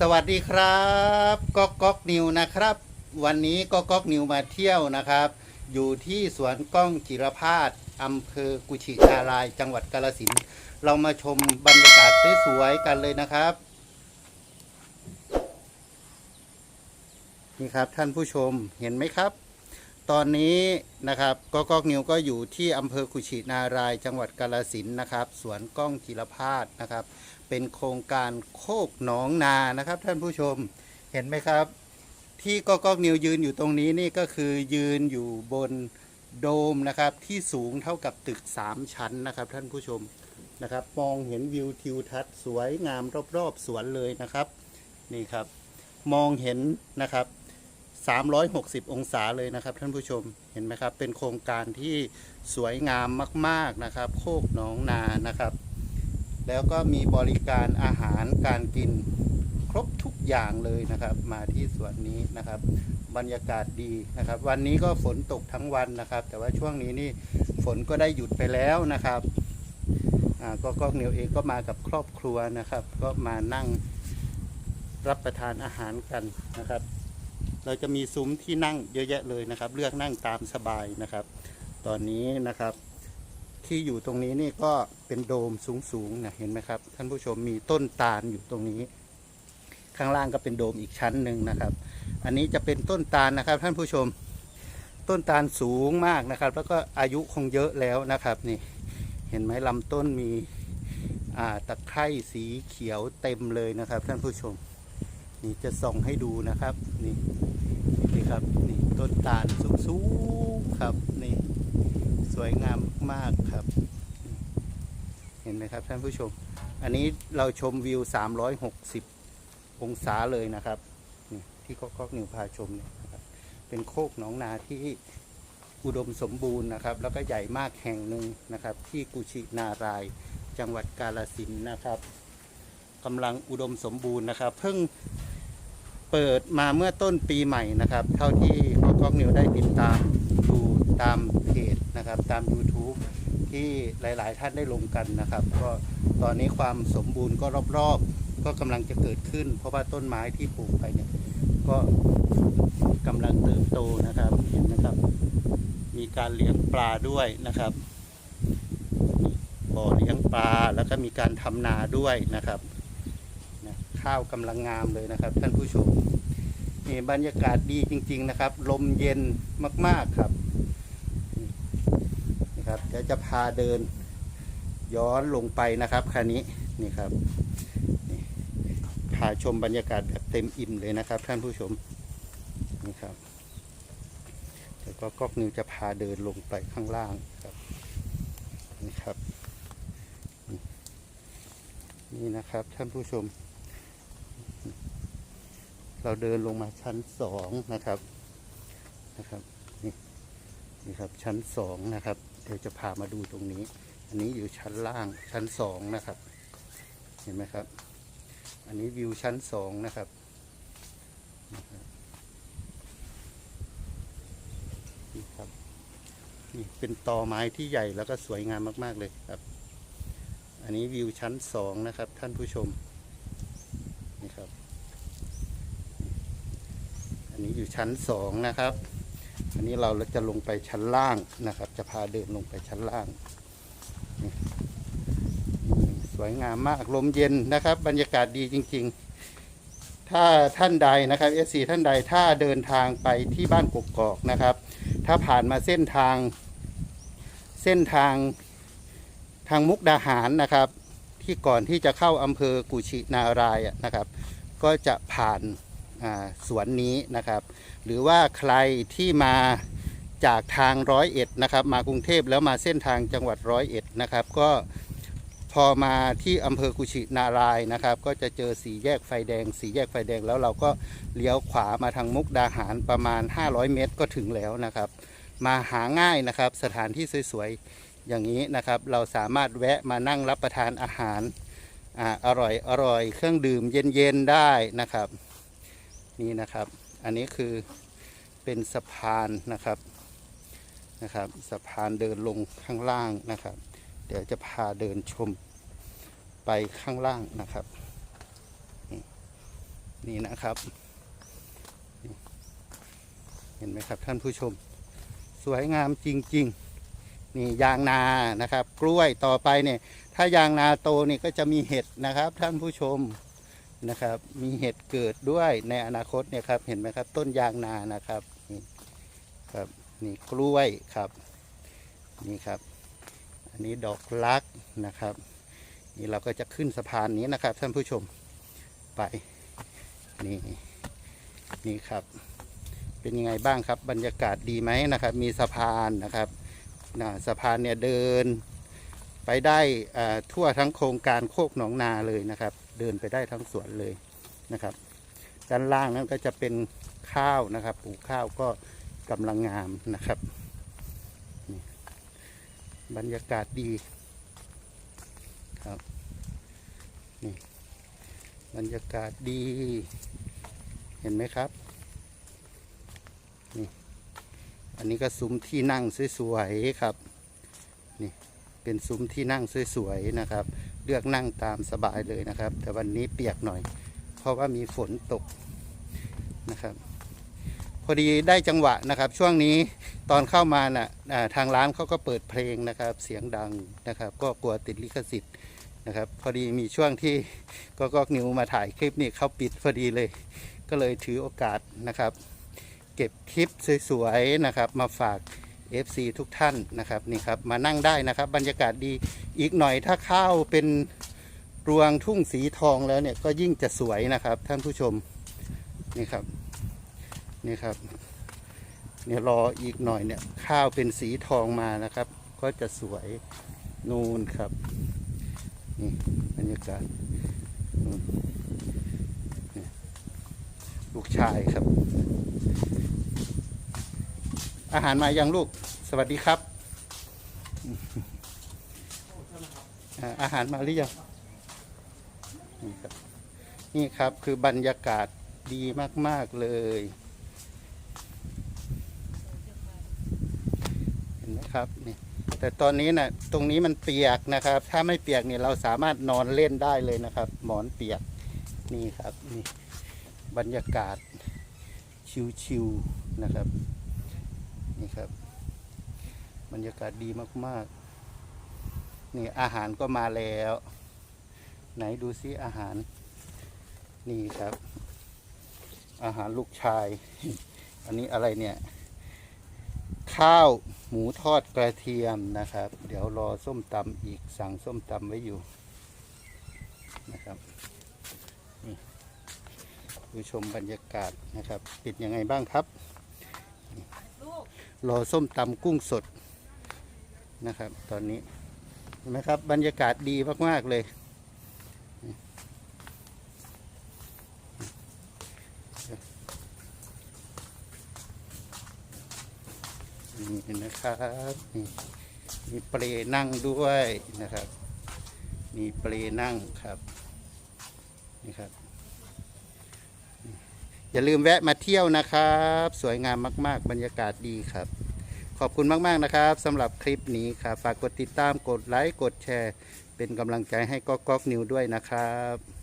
สวัสดีครับก๊อกก๊อกนิวนะครับ วันนี้ก๊อกก๊อกนิวมาเที่ยวนะครับ อยู่ที่สวนกล้องจิรพาสอำเภอกุชินาราย จังหวัดกาลสินเรามาชมบรรยากาศสวยๆกันเลยนะครับนี่ครับท่านผู้ชมเห็นไหมครับ ตอนนี้นะครับก๊อกก๊อกนิวก็อยู่ที่อำเภอกุชินาราย จังหวัดกาลสินนะครับ สวนกล้องจิรพาสนะครับ เป็นโครงการโคกหนองนานะครับ ท่านผู้ชมเห็นไหมครับ ที่ก๊อกก๊อกนิวยืนอยู่ตรงนี้นี่ก็คือยืนอยู่บนโดมนะครับที่สูงเท่ากับตึก 3 ชั้นนะครับ ท่านผู้ชมนะครับ มองเห็นวิวทิวทัศน์สวยงามรอบๆสวนเลยนะครับ นี่ครับ มองเห็นนะครับ 360 องศาเลยนะครับท่านผู้ชมเห็นไหมครับ เป็นโครงการที่สวยงามมาก ๆนะครับ โคกหนองนานะครับ แล้วก็มีบริการอาหารการกินครบทุกอย่างเลยนะครับ มาที่สวนนี้นะครับ บรรยากาศดีนะครับ วันนี้ก็ฝนตกทั้งวันนะครับ แต่ว่าช่วงนี้นี่ฝนก็ได้หยุดไปแล้วนะครับก็ก็เนียวเองก็มากับครอบครัวนะครับ ก็มานั่งรับประทานอาหารกันนะครับ เราจะมีซุ้มที่นั่งเยอะแยะเลยนะครับ เลือกนั่งตามสบายนะครับ ตอนนี้นะครับ ที่อยู่ตรงนี้นี่ก็เป็นโดมสูงๆนะเห็นไหมครับ ท่านผู้ชมมีต้นตาลอยู่ตรงนี้ ข้างล่างก็เป็นโดมอีกชั้นหนึ่งนะครับ อันนี้จะเป็นต้นตาลนะครับ ท่านผู้ชมต้นตาลสูงมากนะครับ แล้วก็อายุคงเยอะแล้วนะครับนี่เห็นไหมลำต้นมีตะไคร่สีเขียวเต็มเลยนะครับ ท่านผู้ชม นี่จะส่องให้ดูนะครับนี่ ครับนี่ต้นตาลสูงๆครับนี่สวยงามมากครับ เห็นไหมครับท่านผู้ชม อันนี้เราชมวิว 360 องศาเลยนะครับนี่ที่ก๊อกก๊อกนิวพาชมเนี่ยนะครับเป็นโคกหนองนาที่อุดมสมบูรณ์นะครับ แล้วก็ใหญ่มากแห่งหนึ่งนะครับ ที่กุชินารายจังหวัดกาลสินนะครับกำลังอุดมสมบูรณ์นะครับ เพิ่ง เปิดมาเมื่อต้นปีใหม่นะครับ เท่าที่ก๊อกก๊อกนิวได้ติดตามดูตามเพจนะครับ ตาม YouTube ที่หลาย ๆ ท่านได้ลงกันนะครับ ก็ตอนนี้ความสมบูรณ์ก็รอบ ๆ ก็กำลังจะเกิดขึ้น เพราะว่าต้นไม้ที่ปลูกไปเนี่ยก็กำลังเติบโตนะครับเห็นนะครับ มีการเลี้ยงปลาด้วยนะครับมีบ่อเลี้ยงปลาแล้วก็มีการทำนาด้วยนะครับ ข้าวกำลังงามเลยนะครับ ท่านผู้ชมนี่บรรยากาศดีจริง ๆ นะครับ ลมเย็นมาก ๆ ครับนี่ครับเดี๋ยวจะพาเดินย้อนลงไปนะครับคันนี้นี่ครับนี่พาชมบรรยากาศแบบเต็มอิ่มเลยนะครับ ท่านผู้ชมนี่ครับแล้วก็ก๊อกนิวจะพาเดินลงไปข้างล่างครับนี่ครับ นี่นะครับท่านผู้ชม เราเดินลงมาชั้นสองนะครับนะครับนี่นี่ครับชั้นสองนะครับ เดี๋ยวจะพามาดูตรงนี้ อันนี้อยู่ชั้นล่างชั้นสองนะครับ เห็นไหมครับ อันนี้วิวชั้นสองนะครับนี่ครับนี่เป็นตอไม้ที่ใหญ่แล้วก็สวยงามมาก ๆ เลยครับ อันนี้วิวชั้นสองนะครับ ท่านผู้ชมนี่ครับ อันนี้อยู่ ชั้นสองนะครับ อันนี้เราจะลงไปชั้นล่างนะครับ จะพาเดินลงไปชั้นล่าง สวยงามมากลมเย็นนะครับ บรรยากาศดีจริง ๆ ถ้าท่านใดนะครับเอซีท่านใดถ้าเดินทางไปที่บ้านกกอกนะครับ ถ้าผ่านมาเส้นทางเส้นทางทางมุกดาหารนะครับ ที่ก่อนที่จะเข้าอำเภอกุชินารายนะครับ ก็จะผ่าน สวนนี้นะครับ หรือว่าใครที่มาจากทางร้อยเอ็ดนะครับ มากรุงเทพแล้วมาเส้นทางจังหวัดร้อยเอ็ดนะครับ ก็พอมาที่อำเภอกุชินารายนะครับ ก็จะเจอสีแยกไฟแดง สีแยกไฟแดงแล้วเราก็เลี้ยวขวามาทางมุกดาหารประมาณ 500 เมตรก็ถึงแล้วนะครับ มาหาง่ายนะครับ สถานที่สวยๆอย่างนี้นะครับ เราสามารถแวะมานั่งรับประทานอาหารออร่อยอร่อยเครื่องดื่มเย็นๆได้นะครับ นี่นะครับ อันนี้คือเป็นสะพานนะครับนะครับ สะพานเดินลงข้างล่างนะครับ เดี๋ยวจะพาเดินชมไปข้างล่างนะครับ นี่นะครับ เห็นไหมครับท่านผู้ชม สวยงามจริง ๆ นี่ยางนานะครับ กล้วยต่อไปเนี่ย ถ้ายางนาโตนี่ก็จะมีเห็ดนะครับท่านผู้ชม นะครับ มีเห็ดเกิดด้วยในอนาคตเนี่ยครับ เห็นไหมครับ ต้นยางนานะครับนี่ครับนี่กล้วยครับ นี่ครับ อันนี้ดอกลักนะครับ นี่เราก็จะขึ้นสะพานนี้นะครับ ท่านผู้ชมไปนี่นี่ครับ เป็นยังไงบ้างครับ บรรยากาศดีไหมนะครับ มีสะพานนะครับนะสะพานเนี่ยเดินไปได้ทั่วทั้งโครงการโคกหนองนาเลยนะครับ เดินไปได้ทั้งสวนเลยนะครับ ด้านล่างนั้นก็จะเป็นข้าวนะครับปลูกข้าวก็กำลังงามนะครับ บรรยากาศดีครับนี่บรรยากาศดี เห็นไหมครับนี่อันนี้ก็ซุ้มที่นั่งสวยๆครับนี่เป็นซุ้มที่นั่งสวยๆนะครับ เลือกนั่งตามสบายเลยนะครับ แต่วันนี้เปียกหน่อย เพราะว่ามีฝนตกนะครับ พอดีได้จังหวะนะครับ ช่วงนี้ตอนเข้ามาน่ะอ่าทางร้านเขาก็เปิดเพลงนะครับ เสียงดังนะครับ ก็กลัวติดลิขสิทธิ์นะครับ พอดีมีช่วงที่ก็ก็นิวมาถ่ายคลิปนี่เขาปิดพอดีเลย ก็เลยถือโอกาสนะครับ เก็บคลิปสวยๆนะครับ มาฝาก FC ทุกท่านนะครับนี่ครับมานั่งได้นะครับ บรรยากาศดี อีกหน่อยถ้าข้าวเป็นรวงทุ่งสีทองแล้วเนี่ยก็ยิ่งจะสวยนะครับ ท่านผู้ชมนี่ครับนี่ครับเนี่ยรออีกหน่อยเนี่ยข้าวเป็นสีทองมานะครับ ก็จะสวยนูนครับนี่บรรยากาศลูกชายครับ อาหารมายังลูกสวัสดีครับ อาอาหารมาหรือยังนี่ครับนี่ครับคือบรรยากาศดีมาก ๆ เลยเห็นไหมครับนี่แต่ตอนนี้นะ่ะตรงนี้มันเปียกนะครับ ถ้าไม่เปียกเนี่ยเราสามารถนอนเล่นได้เลยนะครับ หมอนเปียกนี่ครับนี่บรรยากาศชิวๆนะครับนี่ครับ บรรยากาศดีมาก ๆ นี่อาหารก็มาแล้ว ไหนดูซิอาหาร นี่ครับ อาหารลูกชาย อันนี้อะไรเนี่ย ข้าวหมูทอดกระเทียมนะครับ เดี๋ยวรอส้มตำอีกสั่งส้มตำไว้อยู่นะครับนี่ดูชมบรรยากาศนะครับ ปิดยังไงบ้างครับ รอส้มตำกุ้งสดนะครับ ตอนนี้ นไหมครับ บรรยากาศดีมาก ๆ เลย นี่นะครับมีเปลนั่งด้วยนะครับ มีเปลนั่งครับนี่ครับ อย่าลืมแวะมาเที่ยวนะครับ สวยงามมาก ๆ บรรยากาศดีครับ ขอบคุณมาก ๆ นะครับสำหรับคลิปนี้ครับฝากกดติดตามกดไลค์ กดแชร์ เป็นกำลังใจให้ก๊อกก๊อกนิวด้วยนะครับ